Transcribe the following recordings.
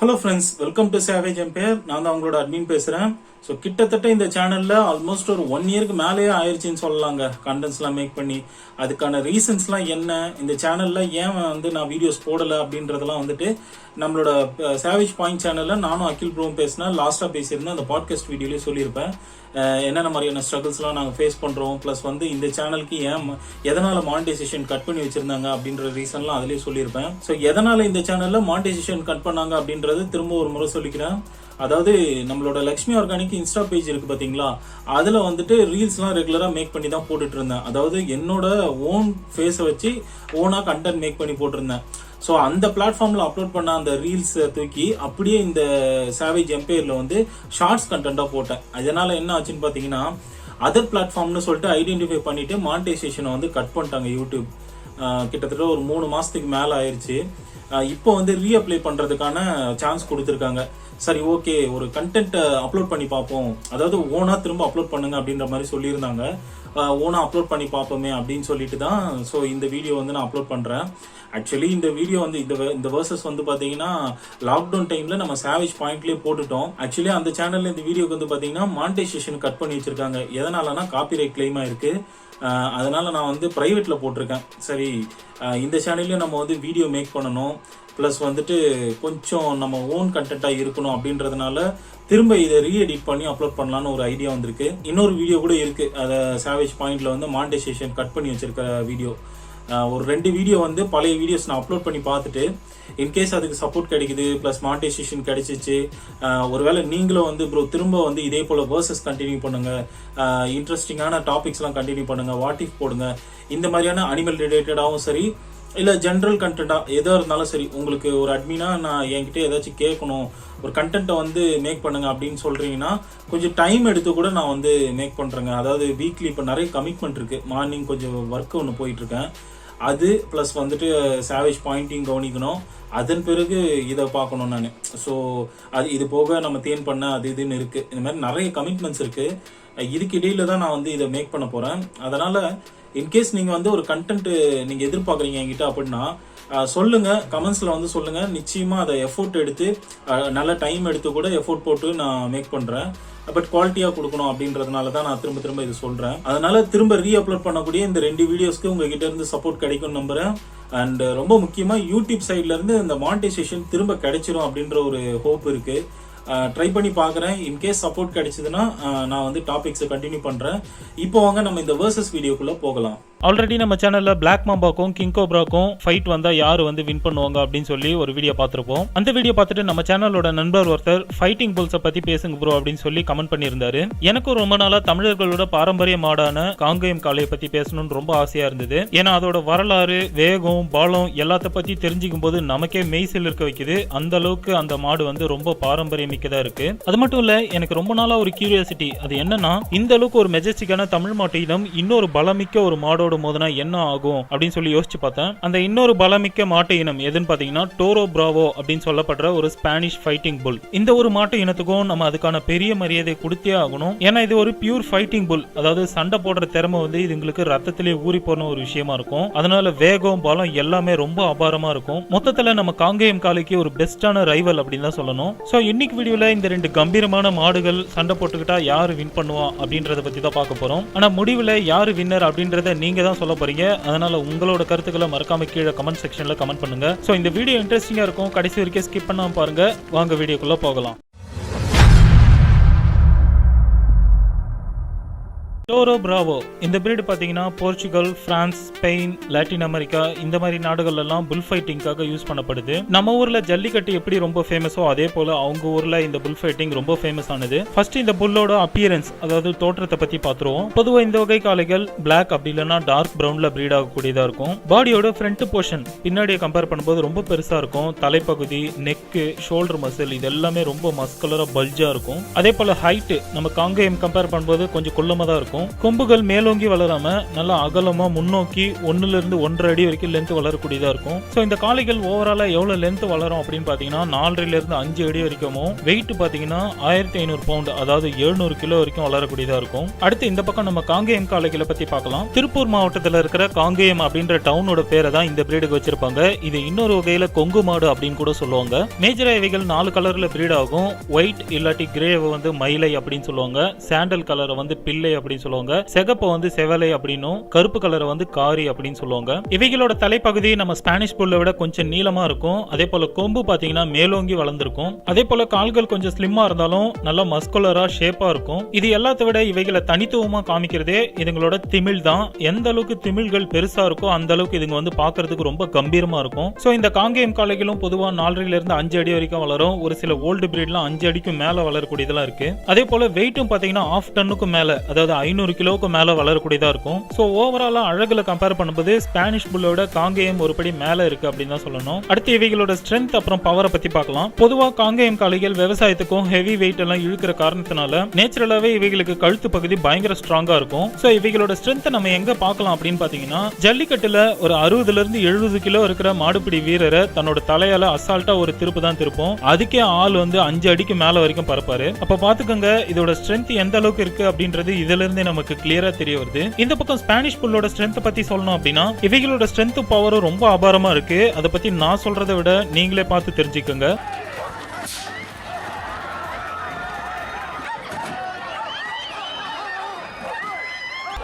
Hello friends welcome to savage empire நான் தான் உங்களோட அட்மின் பேசுறேன். ஸோ கிட்டத்தட்ட இந்த சேனலில் ஆல்மோஸ்ட் ஒரு ஒன் இயருக்கு மேலேயே ஆயிருச்சுன்னு சொல்லலாங்க. கண்டென்ட்ஸ்லாம் மேக் பண்ணி. அதுக்கான ரீசன்ஸ்லாம் என்ன? இந்த சேனலில் ஏன் வந்து நான் வீடியோஸ் போடலை அப்படின்றதெல்லாம் வந்துட்டு நம்மளோட சேவேஜ் பாயிண்ட் சேனலில் நானும் அகில் ப்ரோவும் பேசினேன் லாஸ்ட்டாக பேசியிருந்தேன் அந்த பாட்காஸ்ட் வீடியோலேயே சொல்லியிருப்பேன். என்னென்ன மாதிரியான ஸ்ட்ரகிள்ஸ்லாம் நாங்கள் ஃபேஸ் பண்ணுறோம் ப்ளஸ் வந்து இந்த சேனலுக்கு ஏன் எதனால் மானிட்டைசேஷன் கட் பண்ணி வச்சுருந்தாங்க அப்படின்ற ரீசன்லாம் அதிலே சொல்லியிருப்பேன். ஸோ எதனால் இந்த சேனலில் மானிட்டைசேஷன் கட் பண்ணாங்க அப்படின்றது திரும்ப ஒரு முறை சொல்லிக்கிறேன். அதாவது நம்மளோட லக்ஷ்மி ஆர்கானிக் இன்ஸ்டா பேஜ் இருக்குது பார்த்தீங்களா அதில் வந்துட்டு ரீல்ஸ்லாம் ரெகுலராக மேக் பண்ணி தான் போட்டுட்டு இருந்தேன் அதாவது என்னோட ஓன் ஃபேஸை வச்சு ஓனாக கண்டென்ட் மேக் பண்ணி போட்டிருந்தேன். ஸோ அந்த பிளாட்ஃபார்மில் அப்லோட் பண்ண அந்த ரீல்ஸை தூக்கி அப்படியே இந்த சாவேஜ் எம்பையர்ல வந்து ஷார்ட்ஸ் கண்டென்ட்டாக போட்டேன். அதனால் என்ன ஆச்சுன்னு பார்த்தீங்கன்னா அதர் பிளாட்ஃபார்ம்னு சொல்லிட்டு ஐடென்டிஃபை பண்ணிவிட்டு மானிட்டைசேஷனை வந்து கட் பண்ணிட்டாங்க யூடியூப் கிட்டத்தட்ட ஒரு மூணு மாசத்துக்கு மேல ஆயிடுச்சு இப்போ வந்து ரீஅப்ளை பண்றதுக்கான சான்ஸ் கொடுத்துருக்காங்க. சரி ஓகே ஒரு கண்டென்ட்டை அப்லோட் பண்ணி பார்ப்போம். அதாவது ஓனா திரும்ப அப்லோட் பண்ணுங்க அப்படின்ற மாதிரி சொல்லியிருந்தாங்க. ஓனாக அப்லோட் பண்ணி பார்ப்போமே அப்படின்னு சொல்லிட்டு தான் ஸோ இந்த வீடியோ வந்து நான் அப்லோட் பண்ணுறேன் ஆக்சுவலி இந்த வீடியோ வந்து இந்த இந்த வேர்சஸ் வந்து பார்த்தீங்கன்னா லாக்டவுன் டைமில் நம்ம சாவேஜ் பாயிண்ட்லேயே போட்டுட்டோம். ஆக்சுவலி அந்த சேனலில் இந்த வீடியோக்கு வந்து பார்த்தீங்கன்னா மானிட்டைசேஷன் கட் பண்ணி வச்சுருக்காங்க. எதனாலனா காப்பிரைட் கிளைமா இருக்கு அதனால் நான் வந்து ப்ரைவேட்டில் போட்டிருக்கேன். சரி இந்த சேனல்லையும் நம்ம வந்து வீடியோ மேக் பண்ணணும். ப்ளஸ் வந்துட்டு கொஞ்சம் நம்ம ஓன் கண்டென்ட்டாக இருக்கணும் அப்படின்றதுனால திரும்ப இதை ரீஎடிட் பண்ணி அப்லோட் பண்ணலான்னு ஒரு ஐடியா வந்திருக்கு. இன்னொரு வீடியோ கூட இருக்குது அதை சாவேஜ் பாயிண்ட்டில் வந்து மானிட்டைசேஷன் கட் பண்ணி வச்சிருக்க வீடியோ ஒரு ரெண்டு வீடியோ வந்து பழைய வீடியோஸ் நான் அப்லோட் பண்ணி பார்த்துட்டு இன்கேஸ் அதுக்கு சப்போர்ட் கிடைக்குது ப்ளஸ் மானிட்டைசேஷன் கிடைச்சிச்சு ஒருவேளை நீங்களும் வந்து ப்ரோ திரும்ப வந்து இதே போல் வேர்சஸ் கண்டினியூ பண்ணுங்க. இன்ட்ரெஸ்டிங்கான டாபிக்ஸ்லாம் கண்டினியூ பண்ணுங்க. வாட் இஃப் போடுங்க. இந்த மாதிரியான அனிமல் ரிலேட்டடாகவும் சரி இல்லை ஜென்ரல் கண்டென்ட்டாக எதாக இருந்தாலும் சரி உங்களுக்கு ஒரு அட்மினாக நான் என்கிட்ட ஏதாச்சும் கேட்கணும் ஒரு கண்டென்ட்டை வந்து மேக் பண்ணுங்க அப்படின்னு சொல்கிறீங்கன்னா கொஞ்சம் டைம் எடுத்து கூட நான் வந்து மேக் பண்ணுறேங்க அதாவது வீக்லி இப்போ நிறைய கமிட்மெண்ட் இருக்குது மார்னிங் கொஞ்சம் ஒர்க் ஒன்று போயிட்டுருக்கேன். அது ப்ளஸ் வந்துட்டு சாவேஜ் பாயிண்டிங் கவனிக்கணும். அதன் பிறகு இதை பார்க்கணும் நான். ஸோ அது இது போக நம்ம தேன் பண்ண அது இதுன்னு இருக்குது இந்த மாதிரி நிறைய கமிட்மெண்ட்ஸ் இருக்குது இதுக்கு இடையில தான் நான் வந்து இதை மேக் பண்ண போகிறேன் அதனால் இன்கேஸ் நீங்கள் வந்து ஒரு கண்டென்ட் நீங்கள் எதிர்பார்க்குறீங்க என்கிட்ட அப்படின்னா சொல்லுங்கள் கமெண்ட்ஸில் வந்து சொல்லுங்கள் நிச்சயமாக அதை எஃபோர்ட் எடுத்து நல்ல டைம் எடுத்து கூட எஃபோர்ட் போட்டு நான் மேக் பண்ணுறேன் பட் குவாலிட்டியாக கொடுக்கணும் அப்படின்றதுனால தான் நான் திரும்ப திரும்ப இது சொல்கிறேன் அதனால் திரும்ப ரீ அப்லோட் பண்ணக்கூடிய இந்த ரெண்டு வீடியோஸ்க்கு உங்ககிட்ட இருந்து சப்போர்ட் கிடைக்கும் நம்புறேன். அண்ட் ரொம்ப முக்கியமாக யூடியூப் சைட்லேருந்து இந்த மானிட்டைசேஷன் திரும்ப கிடைச்சிரும் அப்படின்ற ஒரு ஹோப் இருக்குது ட்ரை பண்ணி பார்க்குறேன் இன்கேஸ் சப்போர்ட் கிடைச்சதுன்னா நான் வந்து டாபிக்ஸை கண்டினியூ பண்ணுறேன் இப்போ வாங்க நம்ம இந்த வேர்சஸ் வீடியோக்குள்ளே போகலாம். ஆல்ரெடி நம்ம சேனல்ல பிளாக் மாம்பாக்கும் கிங் கோப்ராக்கும் ஃபைட் வந்தா யாரு வந்து வின் பண்ணுவாங்க அப்படின்னு சொல்லி ஒரு வீடியோ பார்த்திருப்போம். அந்த வீடியோ பார்த்துட்டு நம்ம சேனலோட நண்பர் ஒருத்தர் ஃபைட்டிங் புல்ஸை பத்தி பேசுங்க ப்ரோ அப்படின்னு சொல்லி கமெண்ட் பண்ணியிருந்தாரு. எனக்கும் ரொம்ப நாளா தமிழர்களோட பாரம்பரிய மாடான காங்கேயம் காளையை பத்தி பேசணும்னு ரொம்ப ஆசையா இருந்தது. ஏன்னா அதோட வரலாறு வேகம் பாலம் எல்லாத்த பத்தி தெரிஞ்சுக்கும் போது நமக்கே மெய்சில் இருக்க வைக்குது. அந்த அளவுக்கு அந்த மாடு வந்து ரொம்ப பாரம்பரியம் மிக்கதா இருக்கு. அது மட்டும் இல்ல எனக்கு ரொம்ப நாளா ஒரு கியூரியாசிட்டி அது என்னன்னா இந்த அளவுக்கு ஒரு மெஜஸ்டிக்கான தமிழ் மாட்டு இனம் இன்னொரு பலமிக்க ஒரு மாடோட மோதினா என்ன ஆகும் அப்படின்னு சொல்லி யோசிச்சு பார்த்தேன். அந்த இன்னொரு பலமிக்க மாட்டு இனம் எதுன்னு பாத்தீங்கன்னா டோரோ பிராவோ அப்படின்னு சொல்லப்படுற ஒரு ஸ்பானிஷ் ஃபைட்டிங் புல் இந்த ஒரு மாட்டு இனத்துக்கும் நம்ம அதுக்கான பெரிய மரியாதை கொடுத்தே ஆகணும். ஏன்னா இது ஒரு பியூர் ஃபைட்டிங் புல் அதாவது சண்டை போடுற திறமை வந்து இதுங்களுக்கு ரத்தத்திலே ஊறி போன ஒரு விஷயமா இருக்கும். அதனால வேகம் பலம் எல்லாமே ரொம்ப அபாரமா இருக்கும். மொத்தத்துல நம்ம காங்கேயம் காலைக்கு ஒரு பெஸ்டான ரைவல் அப்படின்னு தான் சொல்லணும். சோ இன்னைக்கு வீடியோல இந்த ரெண்டு கம்பீரமான மாடுகள் சண்டை போட்டுக்கிட்டா யாரு வின் பண்ணுவா அப்படின்றத பத்தி தான் பார்க்க போறோம். ஆனா முடிவுல யாரு வின்னர் அப்படின்றத நீங்க தான் சொல்ல போறீங்க. அதனால உங்களோட கருத்துக்களை மறக்காம கீழே கமெண்ட் செக்ஷன்ல கமெண்ட் பண்ணுங்க. சோ இந்த வீடியோ இன்ட்ரெஸ்டிங்கா இருக்கும். கடைசி வரைக்கும் ஸ்கிப் பண்ணாமல் பாருங்க. வாங்க வீடியோக்குள்ள போகலாம். டோரோ பிராவோ இந்த பிரீடு பார்த்தீங்கன்னா Portugal France Spain Latin America இந்த மாதிரி நாடுகள் எல்லாம் புல் ஃபைட்டிங்காக யூஸ் பண்ணப்படுது. நம்ம ஊர்ல ஜல்லிக்கட்டு எப்படி ரொம்ப ஃபேமஸோ அதே போல அவங்க ஊர்ல இந்த புல் ஃபைட்டிங் ரொம்ப ஃபேமஸ் ஆனது. ஃபர்ஸ்ட் இந்த புல்லோட அப்பியரன்ஸ் அதாவது தோற்றத்தை பத்தி பார்த்துருவோம் பொதுவாக இந்த வகை காளைகள் பிளாக் அப்படி இல்லைன்னா டார்க் பிரவுன்ல பிரீட் ஆகக்கூடியதா இருக்கும். பாடியோட ஃப்ரண்ட் போர்ஷன் பின்னாடியை கம்பேர் பண்ணும்போது ரொம்ப பெருசா இருக்கும். தலைப்பகுதி நெக்கு ஷோல்டர் மசில் இது எல்லாமே ரொம்ப மஸ்கலராக பல்ஜா இருக்கும். அதே போல ஹைட்டு நம்ம காங்கேயம் கம்பேர் பண்ணும்போது கொஞ்சம் குள்ளமா தான் இருக்கும். இருக்கும் கொம்புகள் மேலோங்கி வளராம நல்லா அகலமா முன்னோக்கி ஒன்னுல இருந்து ஒன்றரை அடி வரைக்கும் லென்த் வளரக்கூடியதா இருக்கும். ஸோ இந்த காளைகள் ஓவராலா எவ்வளவு லென்த் வளரும் அப்படின்னு பாத்தீங்கன்னா நாலரைல இருந்து அஞ்சு அடி வரைக்கும் வெயிட் பாத்தீங்கன்னா ஆயிரத்தி ஐநூறு பவுண்ட் அதாவது எழுநூறு கிலோ வரைக்கும் வளரக்கூடியதா இருக்கும். அடுத்து இந்த பக்கம் நம்ம காங்கேயம் காளைகளை பத்தி பார்க்கலாம். திருப்பூர் மாவட்டத்தில் இருக்கிற காங்கேயம் அப்படின்ற டவுனோட பேரை தான் இந்த பிரீடுக்கு வச்சிருப்பாங்க. இது இன்னொரு வகையில கொங்கு மாடு அப்படின்னு கூட சொல்லுவாங்க. மேஜரா இவைகள் நாலு கலர்ல பிரீட் ஆகும். ஒயிட் இல்லாட்டி கிரே வந்து மயிலை அப்படின்னு சொல்லுவாங்க. சாண்டல் கலரை வந்து பிள்ளை அப்படின்னு சொல்லுவாங்க. சிகப்பை வந்து செவலை அப்படின்னும் கருப்பு கலரை வந்து காரி அப்படின்னு சொல்லுவாங்க. இவைகளோட தலைப்பகுதி நம்ம ஸ்பானிஷ் புல்லை விட கொஞ்சம் நீளமா இருக்கும். அதே போல கொம்பு பாத்தீங்கன்னா மேலோங்கி வளர்ந்துருக்கும். அதே போல கால்கள் கொஞ்சம் ஸ்லிம்மா இருந்தாலும் நல்லா மஸ்குலரா ஷேப்பா இருக்கும். இது எல்லாத்த விட இவைகளை தனித்துவமா காமிக்கிறதே இதுங்களோட திமிழ் தான். எந்த அளவுக்கு திமிழ்கள் பெருசா இருக்கோ அந்த அளவுக்கு இதுங்க வந்து பாக்குறதுக்கு ரொம்ப கம்பீரமா இருக்கும். சோ இந்த காங்கேயம் காளைகளும் பொதுவா நாலரைல இருந்து அஞ்சு அடி வரைக்கும் வளரும். ஒரு சில ஓல்டு பிரீட்லாம் அஞ்சு அடிக்கும் மேல வளரக்கூடியதெல்லாம் இருக்கு. அதே போல வெயிட்டும் பாத்தீங்கன்னா ஆஃப் டன்னுக்கும் மேல அதாவது ஐநூறு கிலோவுக்கு மேலே வளரக்கூடியதாக இருக்கும். ஸோ ஓவராலாக அழகில் கம்பேர் பண்ணும்போது ஸ்பானிஷ் புல்லோட காங்கேயம் ஒருபடி மேலே இருக்கு அப்படின்னு தான் சொல்லணும். அடுத்து இவைகளோட ஸ்ட்ரென்த் அப்புறம் பவரை பற்றி பார்க்கலாம். பொதுவாக காங்கேயம் காளைகள் விவசாயத்துக்கும் ஹெவி வெயிட் எல்லாம் இழுக்கிற காரணத்தினால நேச்சுரலாகவே இவைகளுக்கு கழுத்து பகுதி பயங்கர ஸ்ட்ராங்காக இருக்கும். ஸோ இவைகளோட ஸ்ட்ரென்த்தை நம்ம எங்கே பார்க்கலாம் அப்படின்னு பார்த்தீங்கன்னா ஜல்லிக்கட்டில் ஒரு அறுபதுலேருந்து எழுபது கிலோ இருக்கிற மாடுபிடி வீரரை தன்னோட தலையால் அசால்ட்டாக ஒரு திருப்பு தான் திருப்போம். அதுக்கே ஆள் வந்து அஞ்சு அடிக்கு மேலே வரைக்கும் பறப்பாரு. அப்போ பார்த்துக்கோங்க இதோட ஸ்ட்ரென்த் எந்த அளவுக்கு இருக்கு அப்படின்றது இதுல இருந்தே நமக்கு கிளியரா தெரிய வருது. இந்த பக்கம் ஸ்பானிஷ் புல்லோட ஸ்ட்ரென்த் பத்தி சொல்லணும் அப்படின்னா இவைகளோட ஸ்ட்ரென்த் பவரும் ரொம்ப அபாரமா இருக்கு. அதை பத்தி நான் சொல்றதை விட நீங்களே பார்த்து தெரிஞ்சுக்கோங்க.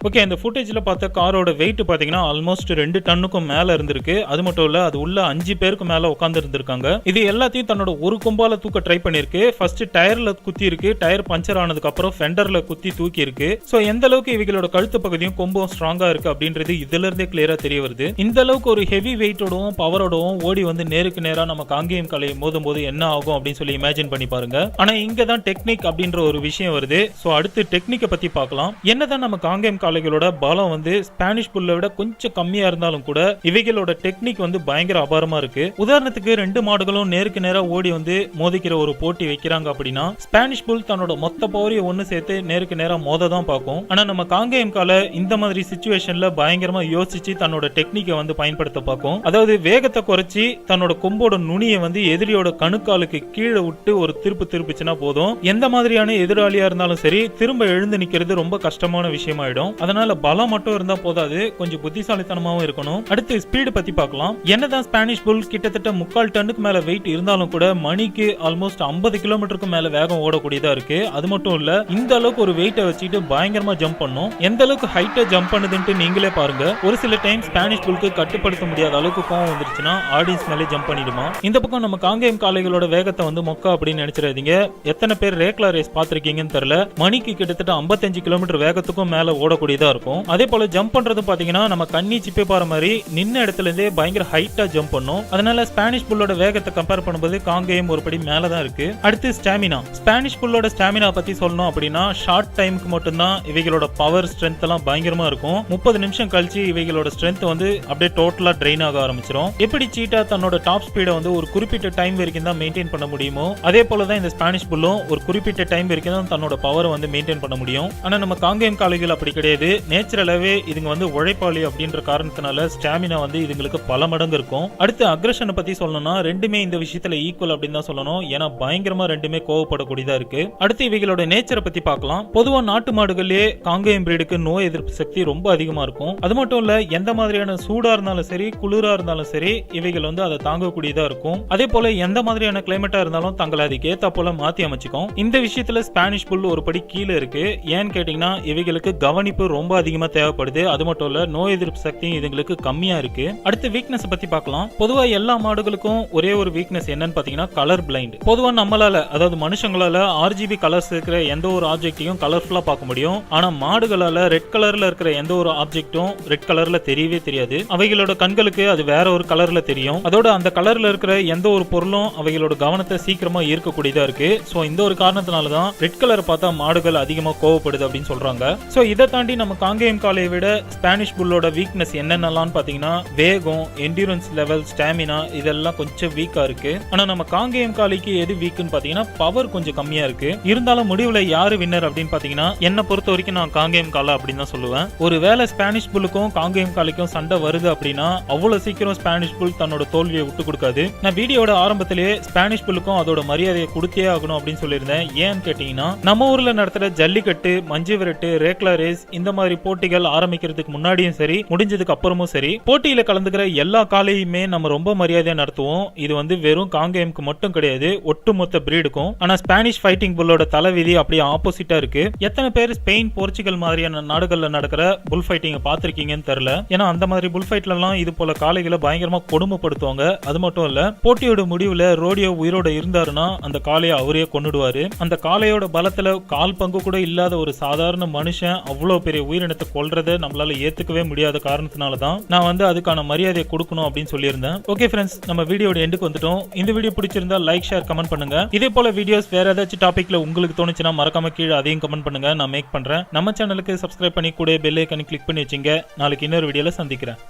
ஓகே இந்த ஃபுட்டேஜில் பார்த்த காரோட வெயிட் பார்த்தீங்கன்னா ஆல்மோஸ்ட் ரெண்டு டன்னுக்கும் மேலே இருந்திருக்கு. அது மட்டும் இல்லை அது உள்ள அஞ்சு பேருக்கு மேலே உட்காந்து இருந்திருக்காங்க. இது எல்லாத்தையும் தன்னோட ஒரு கும்பால தூக்க ட்ரை பண்ணியிருக்கு. ஃபர்ஸ்ட் டயரில் குத்தி இருக்கு டயர் பஞ்சர் ஆனதுக்கு அப்புறம் ஃபெண்டரில் குத்தி தூக்கி இருக்கு ஸோ எந்த அளவுக்கு இவங்களோட கழுத்து பகுதியும் கொம்பும் ஸ்ட்ராங்காக இருக்கு அப்படின்றது இதுல இருந்தே கிளியரா தெரிய வருது. இந்த அளவுக்கு ஒரு ஹெவி வெயிட்டோடவும் பவரோடவும் ஓடி வந்து நேருக்கு நேராக நம்ம காங்கேயம் கலையை மோதும் போது என்ன ஆகும் அப்படின்னு சொல்லி இமேஜின் பண்ணி பாருங்க. ஆனா இங்க தான் டெக்னிக் அப்படின்ற ஒரு விஷயம் வருது. ஸோ அடுத்து டெக்னிக்கை பத்தி பார்க்கலாம். என்னதான் நம்ம காங்கேயம் காளைகளோட பலம் வந்து ஸ்பானிஷ் புல்லை விட கொஞ்சம் கம்மியா இருந்தாலும் கூட இவைகளோட டெக்னிக் வந்து பயங்கர அபாரமா இருக்கு. உதாரணத்துக்கு ரெண்டு மாடுகளும் நேருக்கு நேராக ஓடி வந்து மோதிக்கிற ஒரு போட்டி வைக்கிறாங்க அப்படின்னா ஸ்பானிஷ் புல் தன்னோட மொத்த பவரையும் ஒன்னு சேர்த்து நேருக்கு நேரம் மோத தான் பார்க்கும். ஆனா நம்ம காங்கேயம் காலை இந்த மாதிரி சுச்சுவேஷன்ல பயங்கரமா யோசிச்சு தன்னோட டெக்னிக்கை வந்து பயன்படுத்த பார்க்கும். அதாவது வேகத்தை குறைச்சி தன்னோட கொம்போட நுனியை வந்து எதிரியோட கணுக்காலுக்கு கீழே விட்டு ஒரு திருப்பு திருப்பிச்சுன்னா போதும். எந்த மாதிரியான எதிராளியா இருந்தாலும் சரி திரும்ப எழுந்து நிக்கிறது ரொம்ப கஷ்டமான விஷயமாயிடும். அதனால பலம் மட்டும் இருந்தா போதாது. கொஞ்சம் புத்திசாலித்தனமாவும் இருக்கணும். அடுத்து ஸ்பீடு பத்தி பார்க்கலாம். என்னதான் ஸ்பானிஷ் புல் கிட்டத்தட்ட முக்கால் டன்னுக்கு மேல வெயிட் இருந்தாலும் கூட மணிக்கு ஆல்மோஸ்ட் 50 கிலோமீட்டருக்கு மேல வேகம் ஓடக்கூடியதா இருக்கு. அது மட்டும் இல்ல இந்த அளவுக்கு ஒரு வெயிட்டை வச்சுட்டு பயங்கரமா ஜம்ப் பண்ணும். எந்த அளவுக்கு ஹைட்டை ஜம்ப் பண்ணுதுன்ட்டு நீங்களே பாருங்க. ஒரு சில டைம் ஸ்பானிஷ் புல்க்கு கட்டுப்படுத்த முடியாத அளவுக்கு கோவம் வந்துருச்சுன்னா ஆடியன்ஸ் மேலே ஜம்ப் பண்ணிடுமா? இந்த பக்கம் நம்ம காங்கேயம் காளைகளோட வேகத்தை வந்து மொக்கா அப்படின்னு நினைச்சிடாதீங்க. எத்தனை பேர் ரேக்லா ரேஸ் பாத்திருக்கீங்கன்னு தெரியல. மணிக்கு கிட்டத்தட்ட 55 கிலோமீட்டர் வேகத்துக்கும் மேல ஓடக்கூடியதா இருக்கும். அதே போல ஜம்ப் பண்றது பாத்தீங்கன்னா நம்ம கண்ணி சிப்பி பாற மாதிரி நின்ன இடத்துல இருந்தே பயங்கர ஹைட்டா ஜம்ப் பண்ணும். அதனால ஸ்பானிஷ் புல்லோட வேகத்தை கம்பேர் பண்ணும்போது காங்கேயம் ஒரு படி மேல தான் இருக்கு. அடுத்து ஸ்டாமினா ஸ்பானிஷ் புல்லோட ஸ்டாமினா பத்தி சொல்லணும் அப்படின்னா ஷார்ட் டைமுக்கு மட்டும்தான் இவைகளோட பவர் ஸ்ட்ரென்த் எல்லாம் பயங்கரமா இருக்கும். முப்பது நிமிஷம் கழிச்சு இவைகளோட ஸ்ட்ரென்த் வந்து அப்படியே டோட்டலா ட்ரெயின் ஆக ஆரம்பிச்சிடும் எப்படி சீட்டா தன்னோட டாப் ஸ்பீடை வந்து ஒரு குறிப்பிட்ட டைம் வரைக்கும் தான் மெயின்டைன் பண்ண முடியுமோ அதே போல தான் இந்த ஸ்பானிஷ் புல்லும் ஒரு குறிப்பிட்ட டைம் வரைக்கும் தான் தன்னோட பவரை வந்து மெயின்டைன் பண்ண முடியும். ஆனா நம்ம காங்கேயம் காலேஜில் அப்படி கிடையாது. நேச்சுரலாவே இதுங்க வந்து உழைப்பாளி அப்படின்ற காரணத்தினால ஸ்டாமினா வந்து இதுங்களுக்கு பல மடங்கு இருக்கும். அடுத்து அக்ரஷனை பத்தி சொல்லணும்னா ரெண்டுமே இந்த விஷயத்துல ஈக்குவல் அப்படின்னு தான் சொல்லணும். ஏன்னா பயங்கரமா ரெண்டுமே கோவப்படக்கூடியதா இருக்கு. அடுத்து இவைகளோட நேச்சரை பத்தி பார்க்கலாம். பொதுவா நாட்டு மாடுகள்லயே காங்கேயம் பிரீடுக்கு நோய் எதிர்ப்பு சக்தி ரொம்ப அதிகமா இருக்கும். அது மட்டும் இல்ல எந்த மாதிரியான சூடா இருந்தாலும் சரி குளிரா இருந்தாலும் சரி இவைகள் வந்து அதை தாங்கக்கூடியதா இருக்கும். அதே போல எந்த மாதிரியான கிளைமேட்டா இருந்தாலும் தங்களை அதுக்கு ஏத்தா போல மாத்தி அமைச்சுக்கும். இந்த விஷயத்துல ஸ்பானிஷ் புல் ஒரு படி கீழே இருக்கு. ஏன்னு கேட்டீங்கன்னா இவைகளுக்கு கவனிப்பு ரொம்ப அதிகமா தேவைப்படுது. அது மட்டும் இல்ல நோய் எதிர்ப்பு சக்தியும் இதுங்களுக்கு கம்மியா இருக்கு. அடுத்து வீக்னஸ் பத்தி பார்க்கலாம். பொதுவா எல்லா மாடுகளுக்கும் ஒரே ஒரு வீக்னஸ் என்னன்னு பாத்தீங்கன்னா கலர் பிளைண்ட் பொதுவா நம்மளால அதாவது மனுஷங்களால ஆர்ஜிபி கலர்ஸ் இருக்கிற எந்த ஒரு ஆப்ஜெக்டையும் கலர்ஃபுல்லா பார்க்க முடியும். ஆனா மாடுகளால ரெட் கலர்ல இருக்கிற எந்த ஒரு ஆப்ஜெக்டும் ரெட் கலர்ல தெரியவே தெரியாது. அவைகளோட கண்களுக்கு அது வேற ஒரு கலர்ல தெரியும். அதோட அந்த கலர்ல இருக்கிற எந்த ஒரு பொருளும் அவைகளோட கவனத்தை சீக்கிரமா ஈர்க்கக்கூடியதா இருக்கு. சோ இந்த ஒரு காரணத்தினால தான் ரெட் கலர் பார்த்தா மாடுகள் அதிகமா கோவப்படுது அப்படின்னு சொல்றாங்க. சோ இதை தாண்டி நம்ம காங்கேயம் காளையை விட ஸ்பானிஷ் புல்லோட வீக்னஸ் என்னென்னலாம் பாத்தீங்கன்னா வேகம் என்டியூரன்ஸ் லெவல் ஸ்டாமினா இதெல்லாம் கொஞ்சம் வீக்கா இருக்கு. ஆனா நம்ம காங்கேயம் காளைக்கு எது வீக்குன்னு பார்த்தீங்கன்னா பவர் கொஞ்சம் கம்மியாக இருக்கு. இருந்தாலும் முடிவில் யாரு வின்னர் அப்படின்னு பார்த்தீங்கன்னா என்னை பொறுத்த வரைக்கும் நான் காங்கேயம் காலை அப்படின்னு தான் சொல்லுவேன். ஒரு வேளை ஸ்பானிஷ் புல்லுக்கும் காங்கேயம் காளைக்கும் சண்டை வருது அப்படின்னா அவ்வளோ சீக்கிரம் ஸ்பானிஷ் புல் தன்னோட தோல்வியை விட்டு கொடுக்காது. நான் வீடியோட ஆரம்பத்திலேயே ஸ்பானிஷ் புல்லுக்கும் அதோட மரியாதையை கொடுத்தே ஆகணும் அப்படின்னு சொல்லியிருந்தேன். ஏன்னு கேட்டீங்கன்னா நம்ம ஊரில் நடத்துகிற ஜல்லிக்கட்டு மஞ்சு விரட்டு ரேக்லா ரேஸ் இந்த இந்த மாதிரி போட்டிகள் ஆரம்பிக்கிறதுக்கு முன்னாடியும் சரி முடிஞ்சதுக்கு அப்புறமும் சரி போட்டியில கலந்துக்கிற எல்லா காலையுமே நம்ம ரொம்ப மரியாதையா நடத்துவோம். இது வந்து வெறும் காங்கேயம்க்கு மட்டும் கிடையாது ஒட்டுமொத்த பிரீடுக்கும் ஆனா ஸ்பானிஷ் ஃபைட்டிங் புல்லோட தலைவிதி அப்படியே ஆப்போசிட்டா இருக்கு. எத்தனை பேர் ஸ்பெயின் போர்ச்சுகல் மாதிரியான நாடுகள்ல நடக்கிற புல் ஃபைட்டிங்க பார்த்திருக்கீங்கன்னு தெரியல. ஏன்னா அந்த மாதிரி புல் ஃபைட்ல எல்லாம் இது போல காளைகளை பயங்கரமா கொடுமைப்படுத்துவாங்க. அது மட்டும் இல்ல போட்டியோட முடிவுல ரோடியோ உயிரோட இருந்தாருன்னா அந்த காளையை அவரே கொண்டுடுவாரு அந்த காளையோட பலத்துல கால் பங்கு கூட இல்லாத ஒரு சாதாரண மனுஷன் அவ்வளவு பெரிய உயிரினத்தை கொல்றதை நம்மளால ஏத்துக்கவே முடியாத காரணத்தினால தான் நான் வந்து அதுக்கான மரியாதையை கொடுக்கணும் அப்படின்னு சொல்லியிருந்தேன். ஓகே ஃப்ரெண்ட்ஸ் நம்ம வீடியோட எண்டுக்கு வந்துட்டோம். இந்த வீடியோ பிடிச்சிருந்தா லைக் ஷேர் கமெண்ட் பண்ணுங்க. இதே போல வீடியோஸ் வேற ஏதாச்சும் டாபிக்ல உங்களுக்கு தோணுச்சுன்னா மறக்காம கீழே அதையும் கமெண்ட் பண்ணுங்க. நான் மேக் பண்றேன். நம்ம சேனலுக்கு சப்ஸ்கிரைப் பண்ணி கூட பெல் ஐக்கனை கிளிக் பண்ணி வச்சுங்க. நாளைக்கு இன்னொரு வீடியோல சந்திக்கிறேன்.